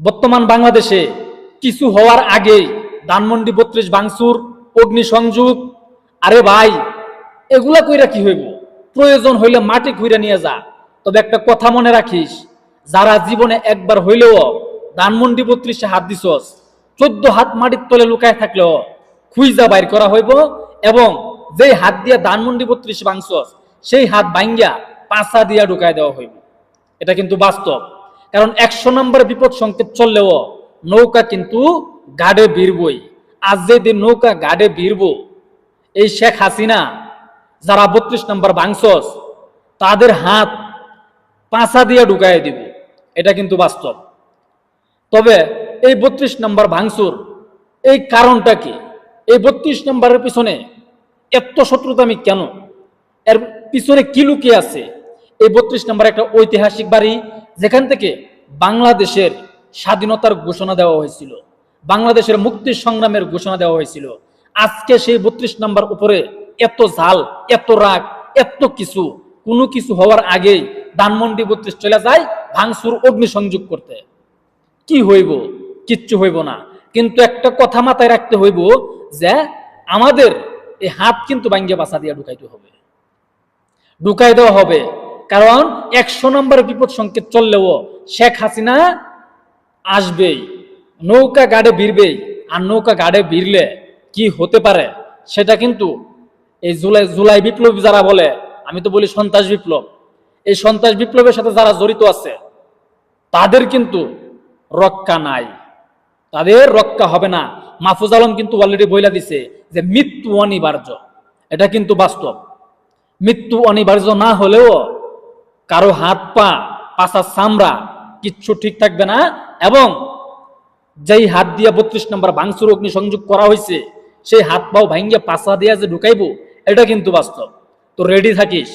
বর্তমান বাংলাদেশে কিছু হওয়ার আগেই ধানমন্ডি বত্রিশ বাংসুর অগ্নিসংযোগ, আরে ভাই, এগুলা কইরা কি হইব? প্রয়োজন হইলে মাটি খুইরা নিয়ে যা। তবে একটা কথা মনে রাখিস, যারা জীবনে একবার হইলেও ধানমন্ডি বত্রিশে হাত দিছস, চোদ্দ হাত মাটির তলে লুকায় থাকলেও খুইজা বাইর করা হইব এবং যেই হাত দিয়া ধানমন্ডি বত্রিশ বাংসস সেই হাত ভাঙ্গিয়া পাঁচা দিয়া ঢুকায় দেওয়া হইব। এটা কিন্তু বাস্তব। কারণ একশো নম্বর বিপদ সংকেত চললেও নৌকা কিন্তু গাড়ে বীরবই। আজ যেদিন নৌকা গাড়ে বীরব, এই শেখ হাসিনা, যারা বত্রিশ নম্বর বাংসস, তাদের হাত পাঁচা দিয়ে ঢুকাই দিব। এটা কিন্তু বাস্তব। তবে এই বত্রিশ নম্বর ভাঙচুর, এই কারণটা কি? এই বত্রিশ নম্বরের পিছনে এত শত্রুতামি কেন? এর পিছনে কি লুকিয়ে আছে? এই বত্রিশ নম্বর একটা ঐতিহাসিক বাড়ি যেখান থেকে বাংলাদেশের স্বাধীনতার ঘোষণা দেওয়া হয়েছিল, বাংলাদেশের মুক্তি সংগ্রামের ঘোষণা দেওয়া হয়েছিল। আজকে সেই বত্রিশ নম্বর উপরে এত ঝাল, এত রাগ, এত কিছু, কোনো কিছু হওয়ার আগেই ধানমন্ডি বত্রিশ চলে যায় ভাঙসুর অগ্নিসংযোগ করতে। কি হইব? কিচ্ছু হইব না। কিন্তু একটা কথা মাথায় রাখতে হইব যে আমাদের এই হাত কিন্তু বাঙ্গে বাসা দিয়ে ঢুকাইতে হবে। ঢুকাই দেওয়া হবে। কারণ একশো নম্বর বিপদ সংকেত চললেও শেখ হাসিনা আসবেই, নৌকা গাড়ে ভিড়বেই। আর নৌকা গাড়ে ভিড়লে কি হতে পারে সেটা কিন্তু এই জুলাই জুলাই বিপ্লব যারা বলে, আমি তো বলি সন্ত্রাস বিপ্লব। এই সন্ত্রাস বিপ্লবের সাথে যারা জড়িত আছে, তাদের কিন্তু রক্ষা নাই। তাদের রক্ষা হবে না। মাহফুজ আলম কিন্তু অলরেডি বইলা দিছে যে মৃত্যু অনিবার্য। এটা কিন্তু বাস্তব। মৃত্যু অনিবার্য না হলেও কারও হাত পা, পাশা চামড়া কিচ্ছু ঠিক থাকবে না এবং যেই হাত দিয়া বত্রিশ নম্বর ভাঙচুর অগ্নি সংযোগ করা হয়েছে, সেই হাত পাও ভাঙ্গিয়া পাশা দিয়া যে ঢুকাইবো, এটা কিন্তু বাস্তব। তো রেডি থাকিস?